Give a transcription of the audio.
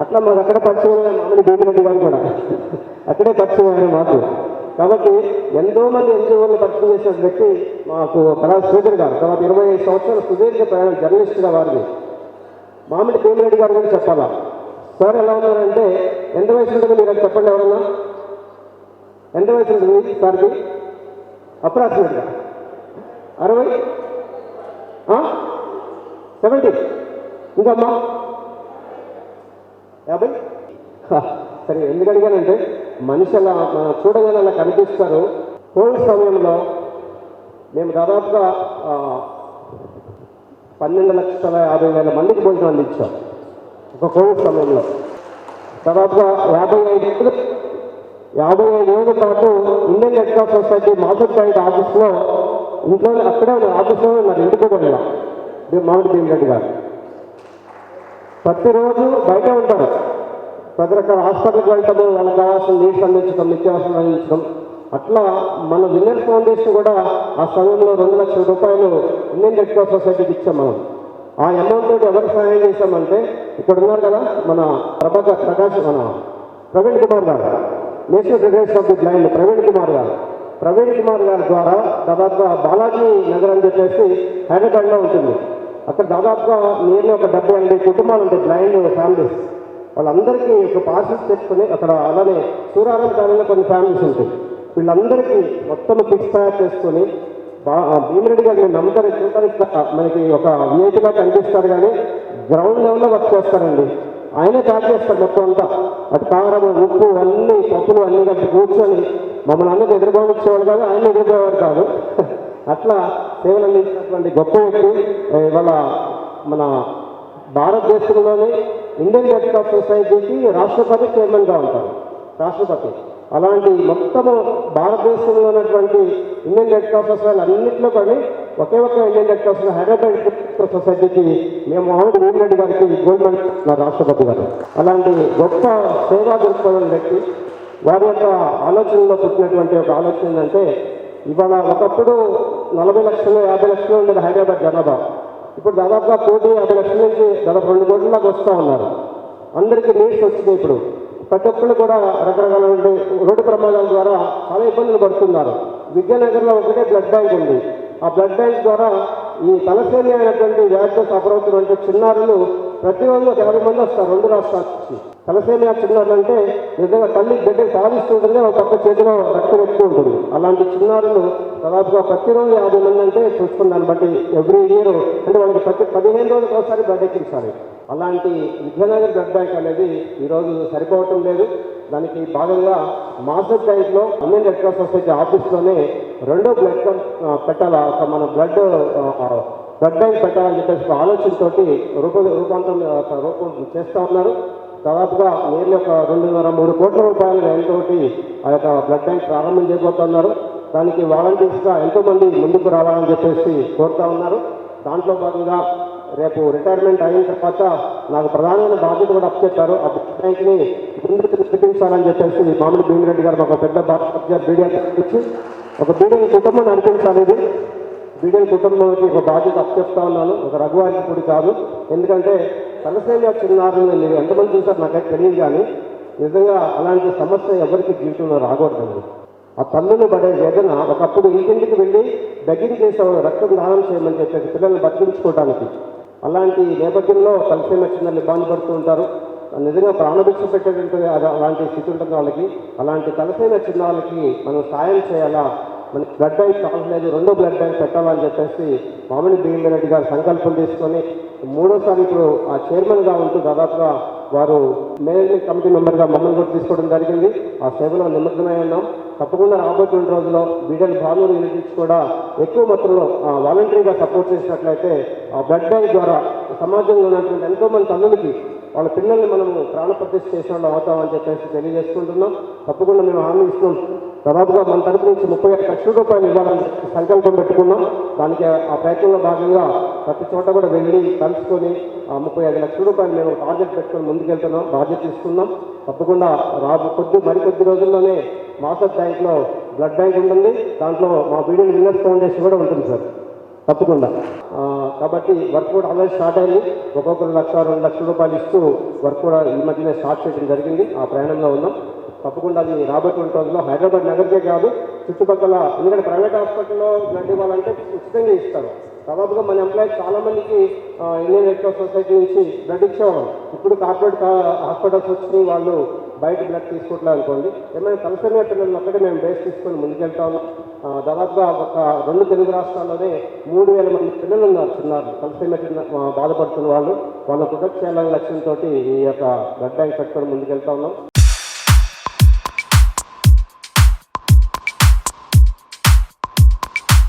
అట్లా మాకు అక్కడ పరిచయం మామూలు భీమిరెడ్డి గారు కూడా. అక్కడే పరిచయం మాకు. కాబట్టి ఎంతో మంది ఎన్జిఓలు పరిచయం చేసిన వ్యక్తి మాకు కళా శ్రీధర్ గారు. తర్వాత ఇరవై ఐదు సంవత్సరాల సుదీర్ఘ ప్రయాణం జర్నలిస్ట్గా వారిని మామిడి భీమిరెడ్డి గారు కూడా చెప్పాలా? సార్ ఎలా ఉన్నారంటే ఎంత వయసు ఉంటుంది మీరు చెప్పండి ఎవరన్నా? ఎంత వయసు ఉంటుంది సార్కి? అప్రాక్సిమేట్గా. అరవై? సెవెంటీ? ఇంకమ్మా? యాభై? సరే ఎందుకు అడిగానంటే మనిషి అలా చూడగానే అలా కనిపిస్తారు. కోవిడ్ సమయంలో మేము దాదాపుగా పన్నెండు లక్షల యాభై వేల మందికి భోజనాలు ఇచ్చాం. ఒక కోవిడ్ సమయంలో. దాదాపుగా యాభై ఐదు యాభై ఐదు ఏళ్ళ పాటు Indian red cross society Madhav point ఆఫీస్లో ఇంట్లో అక్కడే ఆఫీస్లో నాకు ఇంటికి కూడా మామిడి భీమిరెడ్డి గారు. ప్రతిరోజు బయట ఉంటారు. ప్రతి రకాల హాస్పిటల్కి వెళ్తాము వాళ్ళకి కావాల్సిన నీడ్స్ అందించడం నిత్యావసరం అందించడం. అట్లా మన విన్నర్ ఫౌండేషన్ కూడా ఆ సమయంలో రెండు లక్షల రూపాయలు ఇండియన్ రెడ్ క్రాస్ సొసైటీకి ఇచ్చాం మనం. ఆ అమౌంట్ తోటి ఎవరికి సహాయం చేశామంటే ఇక్కడ ఉన్నారు కదా మన ప్రభాకర్ ప్రకాష్ మన Praveen Kumar garu. National federation of the blind Praveen Kumar garu. Praveen Kumar గారి ద్వారా దాదాపు బాలాజీ నగర్ అని చెప్పేసి హైదరాబాద్లో ఉంటుంది. అక్కడ దాదాపుగా నేను ఒక డెబ్బై ఎనభై కుటుంబాలు ఉంటాయి బ్లైండ్ ఫ్యామిలీస్ వాళ్ళందరికీ ఒక పాసెస్ తెచ్చుకొని అక్కడ అలానే సూరారం కాలంలో కొన్ని ఫ్యామిలీస్ ఉంటాయి. వీళ్ళందరికీ మొత్తం పిక్స్ తయారు చేసుకొని బా భీమిరెడ్డి గారు నేను నమ్ముతారు చూడడానికి ఇట్లా మనకి ఒక విఐటీగా కనిపిస్తారు కానీ గ్రౌండ్ లెవెల్లో వర్క్ చేస్తారండి. ఆయనే ప్యాక్ చేస్తారు మొత్తం అంతా. అటు కారం ఉప్పు అన్ని పప్పులు అన్ని కలిపి కూర్చొని మమ్మల్ని అందరూ ఎదుర్కోవచ్చేవాడు కాదు ఆయన ఎదుర్కోవాడు కాదు. అట్లా సేవలు అందించినటువంటి గొప్ప వ్యక్తి ఇవాళ మన భారతదేశంలోనే ఇండియన్ రెడ్ క్రాస్ సొసైటీకి రాష్ట్రపతి చైర్మన్గా ఉంటారు రాష్ట్రపతి. అలాంటి మొత్తము భారతదేశంలో ఉన్నటువంటి ఇండియన్ రెడ్ క్రాస్ సొసైటీ అన్నింటిలో కానీ ఒకే ఒక్క ఇండియన్ రెడ్ క్రాస్ హైదరాబాద్ సొసైటీకి మేము మహమ్మద్ భీమిరెడ్డి గారికి గోల్డ్ మెడల్ ఇస్తున్నారు రాష్ట్రపతి గారు. అలాంటి గొప్ప సేవా దృక్పథం వ్యక్తి. వారి యొక్క ఆలోచనలో పుట్టినటువంటి ఒక ఆలోచన ఏంటంటే ఇవాళ ఒకప్పుడు నలభై లక్షలు యాభై లక్షలు ఉండేది హైదరాబాద్ జనాభా. ఇప్పుడు దాదాపుగా కోటి యాభై లక్షల నుంచి దాదాపు రెండు కోట్ల దాకా వస్తూ ఉన్నారు. అందరికీ నీడ్స్ వచ్చినాయి ఇప్పుడు. ప్రతి ఒక్కళ్ళు కూడా రకరకాల రోడ్డు ప్రమాదాల ద్వారా చాలా ఇబ్బందులు పడుతున్నారు. విద్యానగర్లో ఒకటే బ్లడ్ బ్యాంక్ ఉంది. ఆ బ్లడ్ బ్యాంక్ ద్వారా ఈ తలసేని అయినటువంటి వ్యాధితో సఫర్ చిన్నారులు చిన్నారులు ప్రతిరోజు ఒక యాభై మంది వస్తారు రెండు రాష్ట్రాల నుంచి తలసేమియా చిన్నారులు అంటే నిజంగా తల్లి బిడ్డకి సాధిస్తుంటుంది ఒక పక్క చేతిలో రక్తం ఎక్కువ ఉంటుంది. అలాంటి చిన్నారులు దాదాపుగా ప్రతిరోజు యాభై మంది అంటే చూసుకున్నాను బట్టి ఎవ్రీ ఇయర్ అంటే వాళ్ళకి ప్రతి పదిహేను రోజులకు ఒకసారి బ్లడ్ ఎక్కించాలి. అలాంటి విద్యానగర్ బ్లడ్ బ్యాంక్ అనేది ఈరోజు సరిపోవటం లేదు. దానికి భాగంగా మాస్టర్ టైంలో ఇండియన్ రెడ్ క్రాస్ సొసైటీ ఆఫీస్లోనే రెండో బ్లడ్ క్యాంప్ పెట్టాలా? ఒక మన బ్లడ్ బ్లడ్ బ్యాంక్ పెట్టాలని చెప్పేసి ఒక ఆలోచనతోటి రూప రూపాంతరం రూపం చేస్తూ ఉన్నారు. దాదాపుగా నేర్లు ఒక రెండున్నర మూడు కోట్ల రూపాయల వ్యయంతోటి ఆ యొక్క బ్లడ్ బ్యాంక్ ప్రారంభం చేయబోతున్నారు దానికి వాలంటీర్స్గా ఎంతోమంది ముందుకు రావాలని చెప్పేసి కోరుతా ఉన్నారు. దాంట్లో భాగంగా రేపు రిటైర్మెంట్ అయిన తర్వాత నాకు ప్రధానమైన బాధ్యత కూడా అప్పచెప్పారు. ఆ బ్లడ్ బ్యాంక్ని ముందుకు నడిపించాలని చెప్పేసి మామిడి భీమిరెడ్డి గారు ఒక పెద్ద భారత బీడియా ఇచ్చి ఒక బీడీని కుటుంబం నడిపించాలి ఇది బీడీని కుటుంబానికి ఒక బాధ్యత అప్పచెప్తా ఉన్నాను. ఒక రఘువారికి కూడా కాదు. ఎందుకంటే తలసేమియా చిన్నారులు మీరు ఎంతమంది చూసారు నాకైతే తెలియదు కానీ నిజంగా అలాంటి సమస్య ఎవరికి జీవితంలో రాకూడదండి ఆ తల్లులు పడే వేదన ఒకప్పుడు ఇంటింటికి వెళ్ళి దగ్గర చేసేవాళ్ళు రక్తం దానం చేయమని చెప్పేసి పిల్లల్ని బతికించుకోవడానికి అలాంటి నేపథ్యంలో తలసేమియా చిన్నారులు ఇబ్బంది పడుతూ ఉంటారు. నిజంగా ప్రాణభిక్ష పెట్టేటువంటి అది అలాంటి స్థితి ఉంటుంది వాళ్ళకి. అలాంటి తలసైన చిన్న వాళ్ళకి మనం సాయం చేయాలా? మనకి బ్లడ్ బ్యాంక్ కావట్లేదు రెండో బ్లడ్ బ్యాంక్ పెట్టాలని చెప్పేసి మామిడి భీమరెడ్డి గారు సంకల్పం తీసుకొని మూడోసారి ఇప్పుడు ఆ చైర్మన్గా ఉంటూ దాదాపుగా వారు మేనేజింగ్ కమిటీ మెంబర్గా మమ్మల్ని కూడా తీసుకోవడం జరిగింది. ఆ సేవలో నిమగ్నమై ఉన్నాం. తప్పకుండా రాబోతున్న రోజుల్లో బీడల్ భానులు యూనిట్స్ కూడా ఎక్కువ మొత్తంలో వాలంటరీగా సపోర్ట్ చేసినట్లయితే ఆ బ్లడ్ బ్యాంక్ ద్వారా సమాజంలో ఉన్నటువంటి ఎంతోమంది తల్లులకి వాళ్ళ పిల్లల్ని మనము ప్రాణప్రతిష్ఠ చేసిన వాళ్ళు అవుతామని చెప్పేసి తెలియజేసుకుంటున్నాం. తప్పకుండా మేము హామీ ఇస్తున్నాం. దాదాపుగా మన తరపు నుంచి ముప్పై ఐదు లక్షల రూపాయలు ఇవ్వాలని సంకల్పం పెట్టుకున్నాం. దానికి ఆ ప్రయత్నంలో భాగంగా ప్రతి చోట కూడా వెళ్ళి కలుసుకొని ఆ ముప్పై ఐదు లక్షల రూపాయలు మేము ప్రాజెక్ట్ పెట్టుకొని ముందుకెళ్తున్నాం బాధ్యత తీసుకున్నాం. తప్పకుండా రాబో కొద్ది మరికొద్ది రోజుల్లోనే మాసర్ బ్యాంక్లో బ్లడ్ బ్యాంక్ ఉంటుంది. దాంట్లో మా బీడీ విన్నర్స్ ఫౌండేషన్ కూడా ఉంటుంది సార్. తప్పకుండా. కాబట్టి వర్క్ కూడా ఆల్రెడీ స్టార్ట్ అయింది. ఒక్కొక్కరు లక్ష రెండు లక్షల రూపాయలు ఇస్తూ వర్క్ కూడా ఈ మధ్యనే స్టార్ట్ చేయడం జరిగింది. ఆ ప్రయాణంలో ఉన్నాం. తప్పకుండా అది రాబోతున్న రోజుల్లో హైదరాబాద్ నగర్కే కాదు చుట్టుపక్కల ఎందుకంటే ప్రైవేట్ హాస్పిటల్లో బ్లడ్ ఇవ్వాలంటే ఉచితంగా ఇస్తారు. దాదాపుగా మన ఎంప్లాయీస్ చాలామందికి ఇండియన్ రెడ్ క్రాస్ సొసైటీ నుంచి బ్లడ్ ఇచ్చేవాళ్ళం. ఇప్పుడు కార్పొరేట్ హాస్పిటల్స్ వచ్చి వాళ్ళు బయట బ్లడ్ తీసుకోవట్లేదు అనుకోండి ఏమైనా తలసరి పిల్లలు ఒక్కటే మేము బేస్ తీసుకొని ముందుకెళ్తాము. దాదాపుగా ఒక రెండు తెలుగు రాష్ట్రాల్లోనే మూడు వేల మంది పిల్లలు ఉన్నారు చిన్నారు తలసరి బాధపడుతున్న వాళ్ళు వాళ్ళ ప్రొటెక్ట్ చేయాలనే లక్ష్యంతో ఈ యొక్క బ్లడ్ బ్యాంక్ పెట్టుకొని ముందుకెళ్తా ఉన్నాం.